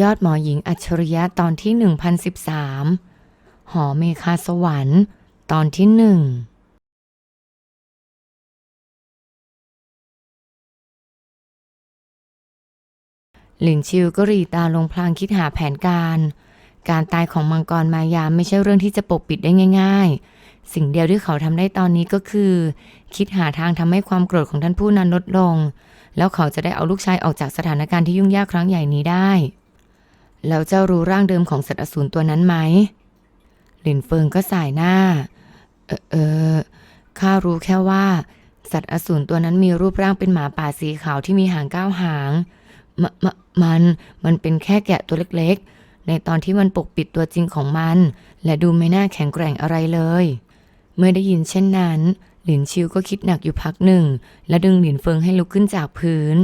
ยอดหมอหญิงอัจฉริยะตอนที่ 1013 หอเมคาสวรรค์ตอนที่หนึ่งหลินชิวก็รีตาลงพลางคิดหาแผนการ การตายของมังกรมายาไม่ใช่เรื่องที่จะปกปิดได้ง่าย ๆ สิ่งเดียวที่เขาทำได้ตอนนี้ก็คือ คิดหาทางทำให้ความโกรธของท่านผู้นั้นลดลง แล้วเขาจะได้เอาลูกชายออกจากสถานการณ์ที่ยุ่งยากครั้งใหญ่นี้ได้ แล้วเจ้ารู้ร่างเดิมของสัตว์อสูรตัวนั้นไหมหลินเฟิงก็สายหน้า เออเออข้ารู้แค่ว่า สัตว์อสูรตัวนั้นมีรูปร่างเป็นหมาป่าสีขาวที่มีหางเก้าหางมมมันมันเป็นแค่แกะตัวเล็กๆ ในตอนที่มันปกปิดตัวจริงของมัน และดูไม่น่าแข็งแกร่งอะไรเลย เมื่อได้ยินเช่นนั้น หลินชิวก็คิดหนักอยู่พักหนึ่ง และดึงหลินเฟิงให้ลุกขึ้นจากพื้น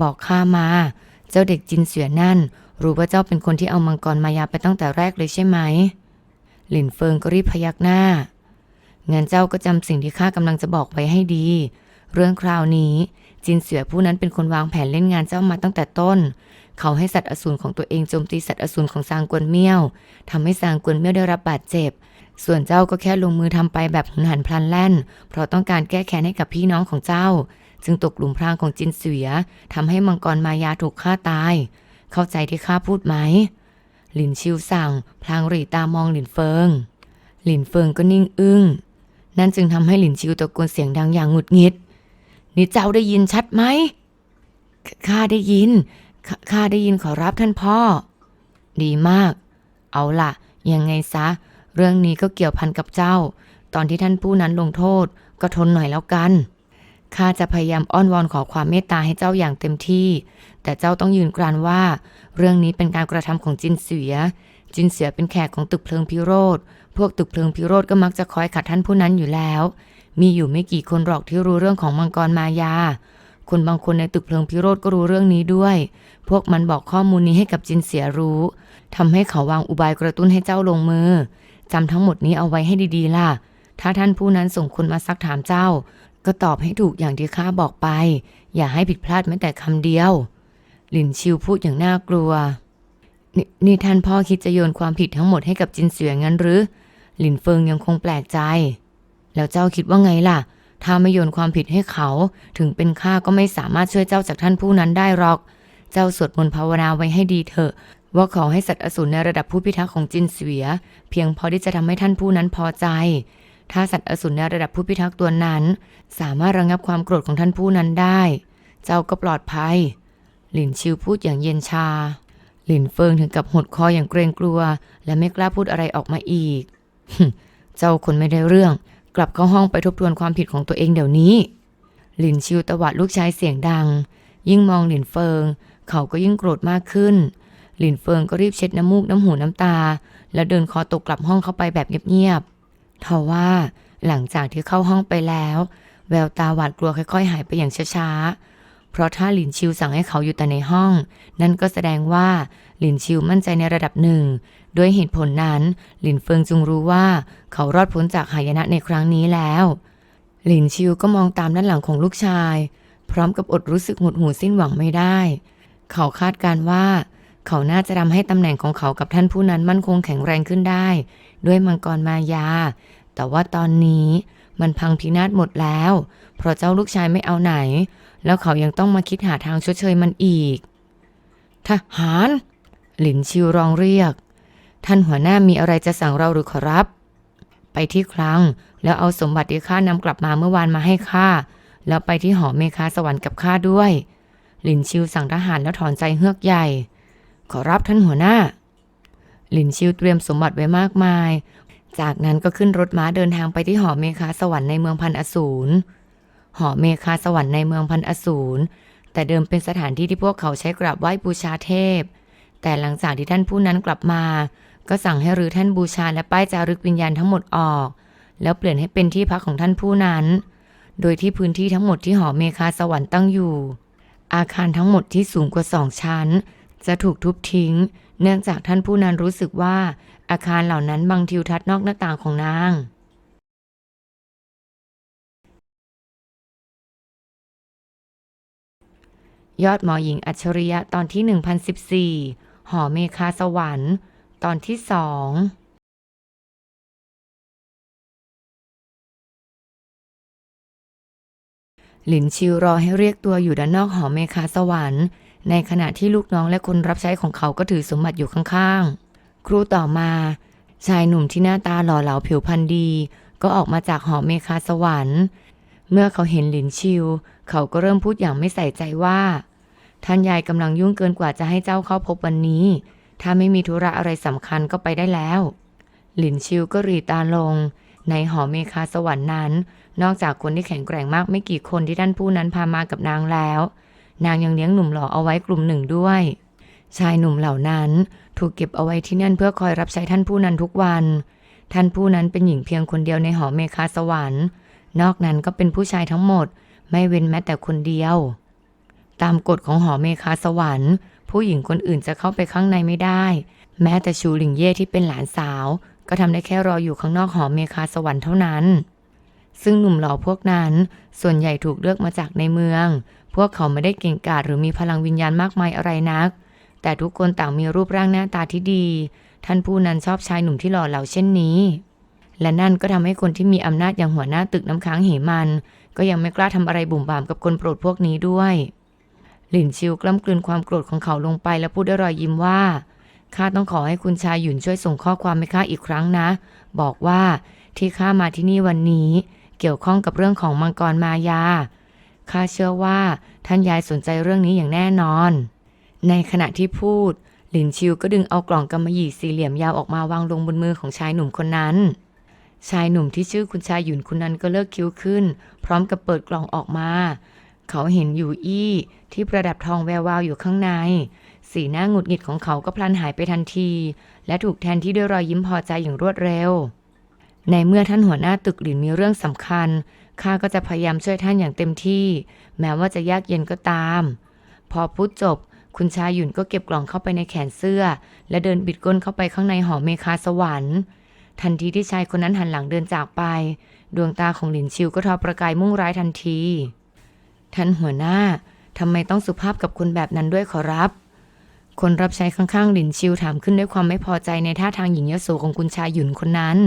บอกข้ามา เจ้าเด็กจินเสือนั่น รู้ว่าเจ้าเป็นคนที่เอามังกรมายาไปตั้งแต่แรกเลยใช่ไหม หลินเฟิงก็รีบพยักหน้า งั้นเจ้าก็จำสิ่งที่ข้ากำลังจะบอกไว้ให้ดี เรื่องคราวนี้ จินเสือผู้นั้นเป็นคนวางแผนเล่นงานเจ้ามาตั้งแต่ต้น เขาให้สัตว์อสูรของตัวเองโจมตีสัตว์อสูรของซางกวนเมี่ยวทำให้ซางกวนเมี่ยวได้รับบาดเจ็บ ส่วนเจ้าก็แค่ลงมือทำไปแบบหุนหันพลันแล่น เพราะต้องการแก้แค้นให้กับพี่น้องของเจ้า จึงตกหลุมพรางของจินเสือทำให้มังกรมายาถูกฆ่าตาย เข้าใจที่ข้าพูดไหม หลินชิวสั่ง พลางหรีตามองหลินเฟิง หลินเฟิงก็นิ่งอึ้ง นั่นจึงทำให้หลินชิวตะโกนเสียงดังอย่างหงุดหงิด นี่เจ้าได้ยินชัดไหมขข้าได้ยินขข้าได้ยินขอรับท่านพ่อ ดีมาก เอาล่ะ ยังไงซะ เรื่องนี้ก็เกี่ยวพันกับเจ้า ตอนที่ท่านผู้นั้นลงโทษ ก็ทนหน่อยแล้วกัน ข้าจะพยายามอ้อนวอนขอความเมตตาให้เจ้าอย่างเต็มที่ แต่เจ้าต้องยืนกรานว่า เรื่องนี้เป็นการกระทำของจินเสือจินเสือเป็นแขกของตึกเพลิงพิโรธ พวกตึกเพลิงพิโรธก็มักจะคอยขัดท่านผู้นั้นอยู่แล้ว มีอยู่ไม่กี่คนหรอกที่รู้เรื่องของมังกรมายา คนบางคนในตึกเพลิงพิโรธก็รู้เรื่องนี้ด้วย พวกมันบอกข้อมูลนี้ให้กับจินเสียรู้ทำให้เขาวางอุบายกระตุ้นให้เจ้าลงมือจำทั้งหมดนี้เอาไว้ให้ดีๆล่ะ ถ้าท่านผู้นั้นส่งคนมาซักถามเจ้า ก็ตอบให้ถูกอย่างที่ข้าบอกไป อย่าให้ผิดพลาดแม้แต่คำเดียว หลินชิวพูดอย่างน่ากลัว นนี่ท่านพ่อคิดจะโยนความผิดทั้งหมดให้กับจินเสืองั้นหรือ หลินเฟิงยังคงแปลกใจ แล้วเจ้าคิดว่าไงล่ะ ถ้าไม่โยนความผิดให้เขา ถึงเป็นข้าก็ไม่สามารถช่วยเจ้าจากท่านผู้นั้นได้หรอก เจ้าสวดมนต์ภาวนาไว้ให้ดีเถอะ ว่าขอให้สัตว์อสูรในระดับผู้พิทักษ์ของจินเสือเพียงพอที่จะทำให้ท่านผู้นั้นพอใจ ถ้าสัตว์อสูรในระดับผู้พิทักษ์ตัวนั้น สามารถระงับความโกรธของท่านผู้นั้นได้ เจ้าก็ปลอดภัย หลินชิวพูดอย่างเย็นชา หลินเฟิงถึงกับหดคออย่างเกรงกลัว และไม่กล้าพูดอะไรออกมาอีก เจ้าคนไม่ได้เรื่อง กลับเข้าห้องไปทบทวนความผิดของตัวเองเดี๋ยวนี้ หลินชิวตวาดลูกชายเสียงดัง ยิ่งมองหลินเฟิง เขาก็ยิ่งโกรธมากขึ้น หลินเฟิงก็รีบเช็ดน้ำมูกน้ำหูน้ำตา แล้วเดินคอตกกลับห้องเข้าไปแบบเงียบๆ ทว่าหลังจากที่เข้าห้องไปแล้ว แววตาหวาดกลัวค่อยๆ หายไปอย่างช้าๆ เพราะถ้าหลินชิวสั่งให้เขาอยู่แต่ในห้อง นั่นก็แสดงว่าหลินชิวมั่นใจในระดับหนึ่ง ด้วยเหตุผลนั้น หลินเฟิงจึงรู้ว่าเขารอดพ้นจากหายนะในครั้งนี้แล้ว หลินชิวก็มองตามด้านหลังของลูกชาย พร้อมกับอดรู้สึกหดหูสิ้นหวังไม่ได้ เขาคาดการณ์ว่า เขาน่าจะทำให้ตำแหน่งของเขากับท่านผู้นั้นมั่นคงแข็งแรงขึ้นได้ ด้วยมังกรมายา แต่ว่าตอนนี้มันพังพินาศหมดแล้ว เพราะเจ้าลูกชายไม่เอาไหน แล้วเขายังต้องมาคิดหาทางชดเชยมันอีก ทหาร หลินชิวร้องเรียก ท่านหัวหน้ามีอะไรจะสั่งเราหรือขอรับ ไปที่คลัง แล้วเอาสมบัติที่ข้านำกลับมาเมื่อวานมาให้ข้า แล้วไปที่หอเมคาสวรรค์กับข้าด้วย หลินชิวสั่งทหารแล้วถอนใจเฮือกใหญ่ ขอรับท่านหัวหน้าหลินชิวเตรียมสมบัติไว้มากมาย จากนั้นก็ขึ้นรถม้าเดินทางไปที่หอเมคาสวรรค์ในเมืองพันอสูร หอเมคาสวรรค์ในเมืองพันอสูร แต่เดิมเป็นสถานที่ที่พวกเขาใช้กราบไหว้บูชาเทพ แต่หลังจากที่ท่านผู้นั้นกลับมา ก็สั่งให้รื้อท่านบูชาและป้ายจารึกวิญญาณทั้งหมดออก แล้วเปลี่ยนให้เป็นที่พักของท่านผู้นั้น โดยที่พื้นที่ทั้งหมดที่หอเมคาสวรรค์ตั้งอยู่อาคารทั้งหมดที่สูงกว่าสองชั้น จะถูกทุบทิ้ง เนื่องจากท่านผู้นั้นรู้สึกว่า อาคารเหล่านั้นบังทิวทัศน์นอกหน้าต่างของนางยอดหมอหญิงอัจฉริยะตอนที่ 1014 หอเมคาสวรรค์ ตอนที่สองหลินชิวรอให้เรียกตัวอยู่ด้านนอกหอเมคาสวรรค์ ในขณะที่ลูกน้องและคนรับใช้ของเขาก็ถือสมบัติอยู่ข้างๆ ครูต่อมา ชายหนุ่มที่หน้าตาหล่อเหลาผิวพรรณดี ก็ออกมาจากหอเมคาสวรรค์ เมื่อเขาเห็นหลินชิว เขาก็เริ่มพูดอย่างไม่ใส่ใจว่า ท่านยายกำลังยุ่งเกินกว่าจะให้เจ้าเข้าพบวันนี้ ถ้าไม่มีธุระอะไรสำคัญก็ไปได้แล้ว หลินชิวก็รีตาลง ในหอเมคาสวรรค์นั้น นอกจากคนที่แข็งแกร่งมากไม่กี่คนที่ท่านผู้นั้นพามากับนางแล้ว นางยังเลี้ยงหนุ่มหล่อเอาไว้กลุ่มหนึ่งด้วย ชายหนุ่มเหล่านั้นถูกเก็บเอาไว้ที่นั่นเพื่อคอยรับใช้ท่านผู้นั้นทุกวัน ท่านผู้นั้นเป็นหญิงเพียงคนเดียวในหอเมคาสวรรค์ นอกนั้นก็เป็นผู้ชายทั้งหมด ไม่เว้นแม้แต่คนเดียว ตามกฎของหอเมคาสวรรค์ ผู้หญิงคนอื่นจะเข้าไปข้างในไม่ได้ แม้แต่ชูหลิงเย่ที่เป็นหลานสาว ก็ทำได้แค่รออยู่ข้างนอกหอเมคาสวรรค์เท่านั้นซึ่งหนุ่มหล่อพวกนั้น ส่วนใหญ่ถูกเลือกมาจากในเมือง พวกเขาไม่ได้เก่งกาจหรือมีพลังวิญญาณมากมายอะไรนัก แต่ทุกคนต่างมีรูปร่างหน้าตาที่ดี ท่านผู้นั้นชอบชายหนุ่มที่หล่อเหลาเช่นนี้ และนั่นก็ทำให้คนที่มีอำนาจอย่างหัวหน้าตึกน้ำค้างเหมัน ก็ยังไม่กล้าทำอะไรบุ่มบามกับคนโปรดพวกนี้ด้วยหลินชิวกล้ำกลืนความโกรธของเขาลงไปและพูดด้วยรอยยิ้มว่าข้าต้องขอให้คุณชายหยุนช่วยส่งข้อความให้ข้าอีกครั้งนะ บอกว่าที่ข้ามาที่นี่วันนี้ เกี่ยวข้องกับเรื่องของมังกรมายา ข้าเชื่อว่าท่านยายสนใจเรื่องนี้อย่างแน่นอน ในขณะที่พูด หลินชิวก็ดึงเอากล่องกำมะหยี่สี่เหลี่ยมยาวออกมาวางลงบนมือของชายหนุ่มคนนั้น ชายหนุ่มที่ชื่อคุณชายหยุนคนนั้นก็เลิกคิ้วขึ้น พร้อมกับเปิดกล่องออกมา เขาเห็นอยู่อี้ที่ประดับทองแวววาวอยู่ข้างใน สีหน้าหงุดหงิดของเขาก็พลันหายไปทันที และถูกแทนที่ด้วยรอยยิ้มพอใจอย่างรวดเร็ว ในเมื่อท่านหัวหน้าตึกหลินมีเรื่องสำคัญ ข้าก็จะพยายามช่วยท่านอย่างเต็มที่ แม้ว่าจะยากเย็นก็ตาม พอพูดจบ คุณชายหยุ่นก็เก็บกล่องเข้าไปในแขนเสื้อ และเดินบิดก้นเข้าไปข้างในหอเมคาสวรรค์ ทันทีที่ชายคนนั้นหันหลังเดินจากไป ดวงตาของหลินชิวก็ทอประกายมุ่งร้ายทันที ท่านหัวหน้าทำไมต้องสุภาพกับคนแบบนั้นด้วยขอรับ คนรับใช้ข้างๆ หลินชิวถามขึ้นด้วยความไม่พอใจในท่าทางหญิงยโสของคุณชายหยุ่นคนนั้น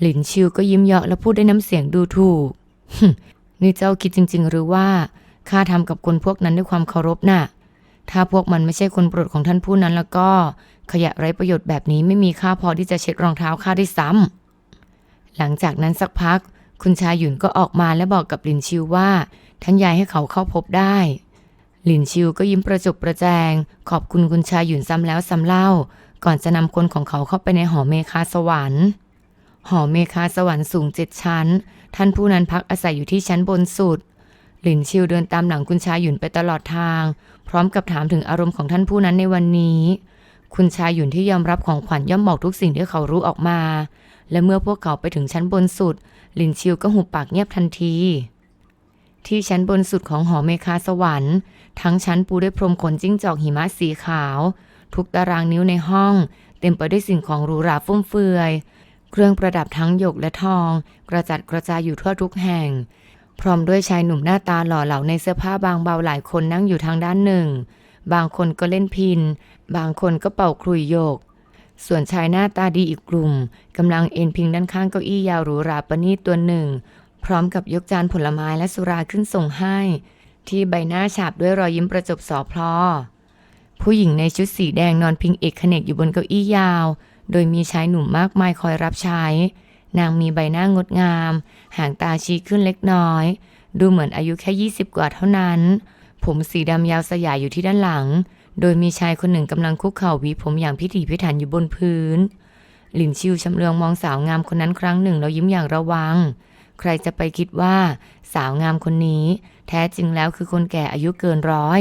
หลินชิวก็ยิ้มเยาะและพูดด้วยน้ำเสียงดูถูก นี่เจ้าคิดจริง ๆ หรือว่าข้าทำกับคนพวกนั้นด้วยความเคารพน่ะ ถ้าพวกมันไม่ใช่คนโปรดของท่านผู้นั้นแล้วก็ขยะไร้ประโยชน์แบบนี้ไม่มีค่าพอที่จะเช็ดรองเท้าข้าได้ซ้ำหลังจากนั้นสักพัก คุณชายหยุนก็ออกมาและบอกกับหลินชิวว่า ท่านยายให้เขาเข้าพบได้หลินชิวก็ยิ้มประจบประแจง ขอบคุณคุณชายหยุนซ้ำแล้วซ้ำเล่า ก่อนจะนำคนของเขาเข้าไปในหอเมคาสวรรค์ หอเมคาสวรรค์สูงเจ็ดชั้น ท่านผู้นั้นพักอาศัยอยู่ที่ชั้นบนสุด หลินชิวเดินตามหลังคุณชายหยุนไปตลอดทาง พร้อมกับถามถึงอารมณ์ของท่านผู้นั้นในวันนี้ คุณชายหยุนที่ยอมรับของขวัญย่อมบอกทุกสิ่งที่เขารู้ออกมา และเมื่อพวกเขาไปถึงชั้นบนสุด หลินชิวก็หุบปากเงียบทันที ที่ชั้นบนสุดของหอเมคาสวรรค์ ทั้งชั้นปูด้วยพรมขนจิ้งจอกหิมะสีขาว ทุกตารางนิ้วในห้อง เต็มไปด้วยสิ่งของหรูหราฟุ่มเฟือย เครื่องประดับทั้งหยกและทอง กระจัดกระจายอยู่ทั่วทุกแห่ง พร้อมด้วยชายหนุ่มหน้าตาหล่อเหลาในเสื้อผ้าบางเบาหลายคนนั่งอยู่ทางด้านหนึ่ง บางคนก็เล่นพิน บางคนก็เป่าคลุยโยก ส่วนชายหน้าตาดีอีกกลุ่มกำลังเอนพิงด้านข้างเก้าอี้ยาวหรูหราประณีตตัวหนึ่ง พร้อมกับยกจานผลไม้และสุราขึ้นส่งให้ ที่ใบหน้าฉาบด้วยรอยยิ้มประจบสอพลอผู้หญิงในชุดสีแดงนอนพิงเอกขเนกอยู่บนเก้าอี้ยาว โดยมีชายหนุ่มมากมายคอยรับใช้ นางมีใบหน้างดงาม หางตาชี้ขึ้นเล็กน้อย ดูเหมือนอายุแค่ 20 กว่าเท่านั้น ผมสีดำยาวสยายอยู่ที่ด้านหลัง โดยมีชายคนหนึ่งกำลังคุกเข่าวีผมอย่างพิถีพิถันอยู่บนพื้น หลินชิวชำเลืองมองสาวงามคนนั้นครั้งหนึ่งแล้วยิ้มอย่างระวัง ใครจะไปคิดว่า สาวงามคนนี้ แท้จริงแล้วคือคนแก่อายุเกินร้อย